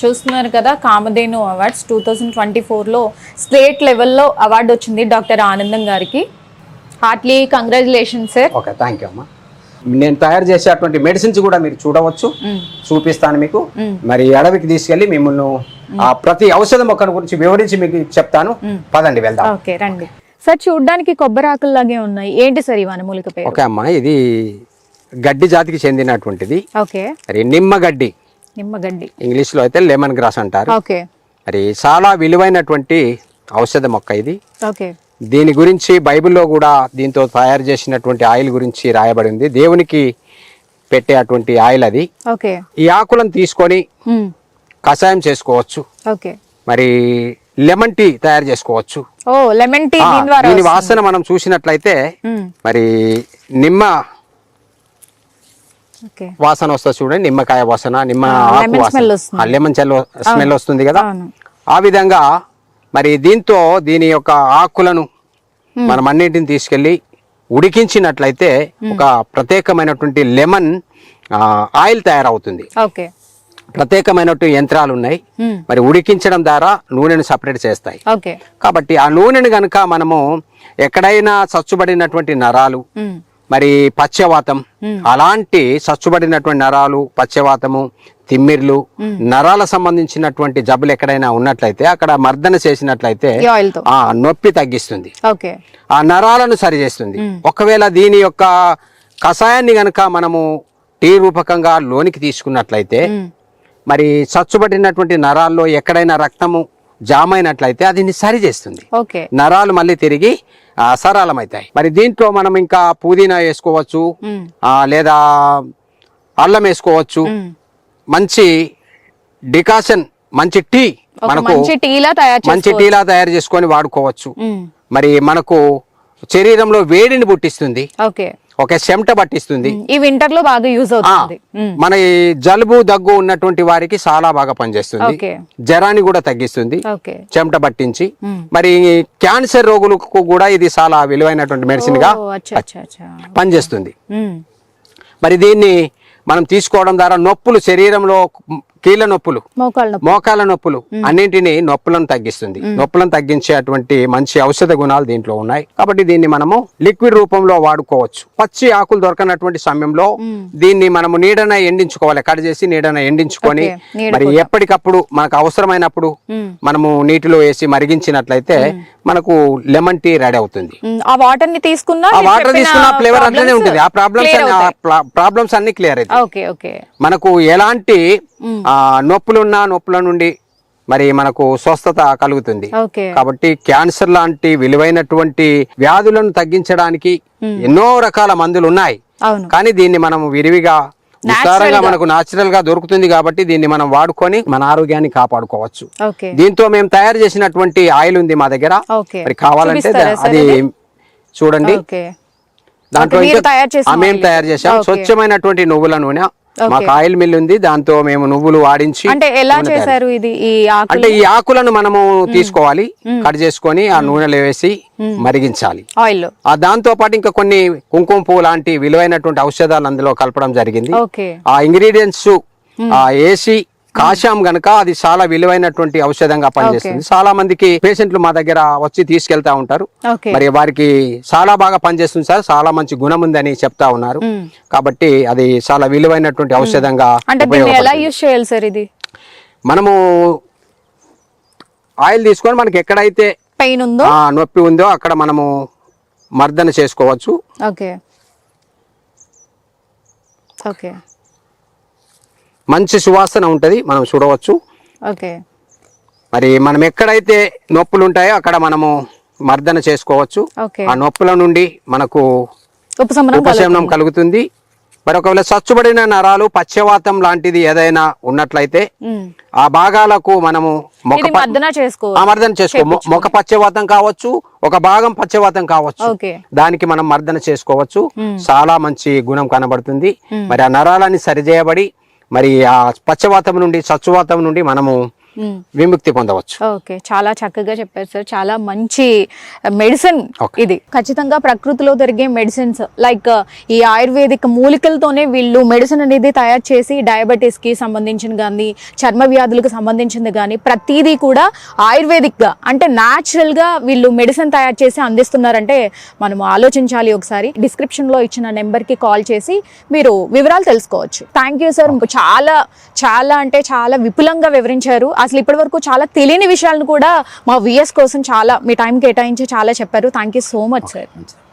చూస్తున్నారు కదా Kamadhenu awards two thousand twenty ఫోర్లో స్టేట్ లెవెల్లో అవార్డు వచ్చింది డాక్టర్ ఆనందం గారికి. Heartly congratulation sir. Okay thank you అమ్మా. నేను తయారు చేసేటువంటి మెడిసిన్స్ కూడా మీరు చూడవచ్చు. చూపిస్తాను మీకు. మరి అడవికి తీసుకెళ్ళి మిమ్మల్ని ఆ ప్రతి ఔషధ మొక్కల గురించి వివరించి మీకు చెప్తాను. పదండి వెళ్దాం. ఓకే రండి. సార్ చూడ్డానికి కొబ్బరి ఆకుల్లాగే ఉన్నాయి. ఏంటి సార్ ఈ వనమూలిక పేరు? ఓకే అమ్మా ఇది గడ్డి జాతికి చెందినటువంటిది. ఓకే. నిమ్మ గడ్డి. నిమ్మగడ్డి. ఇంగ్లీష్లో అయితే లెమన్ గ్రాస్ అంటారు. ఓకే. మరి చాలా విలువైనటువంటి ఔషధ మొక్క ఇది. ఓకే. దీని గురించి బైబిల్లో కూడా దీంతో తయారు చేసినటువంటి ఆయిల్ గురించి రాయబడి ఉంది. దేవునికి పెట్టే అటువంటి ఆయిల్ అది. ఓకే. ఈ ఆకులను తీసుకొని. కషాయం చేసుకోవచ్చు. ఓకే. మరి లెమన్ టీ తయారు చేసుకోవచ్చు. ఓ లెమన్ టీ దీని వాసన మనం చూసినట్లయితే. మరి నిమ్మ వాసన వస్తుంది చూడండి నిమ్మకాయ వాసన నిమ్మ ఆకు వాసన. లెమన్ చెల్ స్మెల్ వస్తుంది కదా? ఆ విధంగా మరి దీంతో దీని యొక్క ఆకులను మనం అన్నింటిని తీసుకెళ్ళి ఉడికించినట్లయితే ఒక ప్రత్యేకమైనటువంటి లెమన్ ఆయిల్ తయారవుతుంది. ప్రత్యేకమైనటువంటి యంత్రాలు ఉన్నాయి. మరి ఉడికించడం ద్వారా నూనెను సపరేట్ చేస్తాయి. కాబట్టి ఆ నూనెను గనుక మనము ఎక్కడైనా సచ్చుబడినటువంటి నరాలు. మరి పచ్చవాతం. అలాంటి సచ్చుబడినటువంటి నరాలు పచ్చవాతము తిమ్మిర్లు నరాల సంబంధించినటువంటి జబ్బులు ఎక్కడైనా ఉన్నట్లయితే అక్కడ మర్దన చేసినట్లయితే ఆ నొప్పి తగ్గిస్తుంది. ఆ నరాలను సరిచేస్తుంది ఒకవేళ దీని యొక్క కషాయాన్ని గనక మనము టీ రూపకంగా లోనికి తీసుకున్నట్లయితే. మరి చచ్చుబడినటువంటి నరాల్లో ఎక్కడైనా రక్తము జామ్ అయినట్లయితే అది సరి చేస్తుంది. నరాలు మళ్ళీ తిరిగి సరళమవుతాయి మరి దీంట్లో మనం ఇంకా పుదీనా వేసుకోవచ్చు లేదా అల్లం వేసుకోవచ్చు. మంచి డికాషన్ మంచి టీ మనకు మంచి టీలా తయారు చేసుకొని వాడుకోవచ్చు. మరి మనకు శరీరంలో వేడిని పుట్టిస్తుంది. ఓకే. ఒక చెమట పట్టిస్తుంది. ఈ వింటర్లో బాగా యూజ్ అవుతుంది. మన జలుబు దగ్గు ఉన్నటువంటి వారికి చాలా బాగా పనిచేస్తుంది. జ్వరాన్ని కూడా తగ్గిస్తుంది. చెమట పట్టించి. మరి క్యాన్సర్ రోగులకు కూడా ఇది చాలా విలువైనటువంటి మెడిసిన్గా పనిచేస్తుంది. మరి దీన్ని మనం తీసుకోవడం ద్వారా నొప్పులు శరీరంలో కీళ్ళ నొప్పులు మోకాళ్ళ నొప్పులు. అన్నింటినీ నొప్పులను తగ్గిస్తుంది. నొప్పులను తగ్గించేటువంటి మంచి ఔషధ గుణాలు దీంట్లో ఉన్నాయి. కాబట్టి దీన్ని మనము లిక్విడ్ రూపంలో వాడుకోవచ్చు. పచ్చి ఆకులు దొరకనటువంటి సమయంలో దీన్ని మనము నీడన ఎండించుకోవాలి. కట్ చేసి నీడన ఎండించుకొని మరి ఎప్పటికప్పుడు మనకు అవసరమైనప్పుడు. మనము నీటిలో వేసి మరిగించినట్లయితే మనకు లెమన్ టీ రెడీ అవుతుంది. ఆ వాటర్ని తీసుకున్నా ఆ వాటర్ తీసుకున్న ఫ్లేవర్ అట్లనే ఉంటుంది. ఆ ప్రాబ్లమ్స్. ప్రాబ్లమ్స్ అన్ని క్లియర్ ఓకే. మనకు ఎలాంటి నొప్పులున్నా నొప్పుల నుండి మరి మనకు స్వస్థత కలుగుతుంది. కాబట్టి క్యాన్సర్ లాంటి విలువైనటువంటి వ్యాధులను తగ్గించడానికి ఎన్నో రకాల మందులు ఉన్నాయి కానీ దీన్ని మనం విరివిగా విస్తారంగా మనకు నాచురల్గా దొరుకుతుంది కాబట్టి దీన్ని మనం వాడుకొని మన ఆరోగ్యాన్ని కాపాడుకోవచ్చు. దీంతో మేము తయారు చేసినటువంటి ఆయిల్ ఉంది మా దగ్గర. మరి కావాలంటే అది? చూడండి. దాంట్లో మేము. తయారు చేసాం. స్వచ్ఛమైనటువంటి నువ్వుల నూనె. మాకు ఆయిల్ మిల్ ఉంది దాంతో మేము నువ్వులు వాడించి అంటే ఎలా చేశారు ఇది ఈ అంటే ఈ ఆకులను మనము తీసుకోవాలి కట్ చేసుకొని ఆ నూనెలో వేసి మరిగించాలి. ఆయిల్ ఆ దాంతో పాటు ఇంకా కొన్ని కుంకుమ పువ్వు లాంటి విలువైనటువంటి ఔషధాలు అందులో కలపడం జరిగింది. ఆ ఇంగ్రీడియంట్స్ ఆ వేసి కాశాం గనక అది చాలా విలువైనటువంటి ఔషధంగా పనిచేస్తుంది. చాలా మందికి పేషెంట్లు మా దగ్గర వచ్చి తీసుకెళ్తా ఉంటారు. మరి వారికి చాలా బాగా పనిచేస్తుంది సార్. చాలా మంచి గుణం ఉందని చెప్తా ఉన్నారు. కాబట్టి అది చాలా విలువైనటువంటి ఔషధంగా మనము ఆయిల్ తీసుకొని మనకి ఎక్కడైతే పెయిన్ ఉందో? నొప్పి ఉందో అక్కడ మనము మర్దన చేసుకోవచ్చు. ఓకే. ఓకే. మంచి సువాసన ఉంటుంది మనం చూడవచ్చు. ఓకే. మరి మనం ఎక్కడైతే నొప్పులు ఉంటాయో అక్కడ మనము మర్దన చేసుకోవచ్చు. ఆ నొప్పుల నుండి మనకు ఉపశమనం కలుగుతుంది. మరి ఒకవేళ చచ్చుబడిన నరాలు పశ్చవాతం లాంటిది ఏదైనా ఉన్నట్లయితే. ఆ భాగాలకు మనము మర్దన చేసుకో మొక పశ్చవాతం కావచ్చు ఒక భాగం పశ్చవాతం కావచ్చు. దానికి మనం మర్దన చేసుకోవచ్చు. చాలా మంచి గుణం కనబడుతుంది. మరి ఆ నరాలని సరిచేయబడి మరి ఆ పచ్చవాతం నుండి చచ్చువాతం నుండి మనము విముక్తి పొందవచ్చు. ఓకే. చాలా చక్కగా చెప్పారు సార్. చాలా మంచి మెడిసిన్. ఇది. ఖచ్చితంగా ప్రకృతిలో దొరికే మెడిసిన్స్ లైక్ ఈ ఆయుర్వేదిక్ మూలికలతోనే వీళ్ళు మెడిసిన్ అనేది తయారు చేసి డయాబెటీస్కి సంబంధించిన కానీ చర్మ వ్యాధులకు సంబంధించింది కానీ ప్రతిదీ కూడా ఆయుర్వేదిక్గా అంటే న్యాచురల్గా వీళ్ళు మెడిసిన్ తయారు చేసి అందిస్తున్నారంటే మనం ఆలోచించాలి ఒకసారి. డిస్క్రిప్షన్లో ఇచ్చిన నెంబర్కి కాల్ చేసి మీరు వివరాలు తెలుసుకోవచ్చు. Thank you sir. చాలా చాలా అంటే చాలా విపులంగా వివరించారు. అసలు ఇప్పటి వరకు చాలా తెలియని విషయాలను కూడా మా విఎస్ కోసం చాలా మీ టైం కేటాయించి చాలా చెప్పారు. Thank you so much sir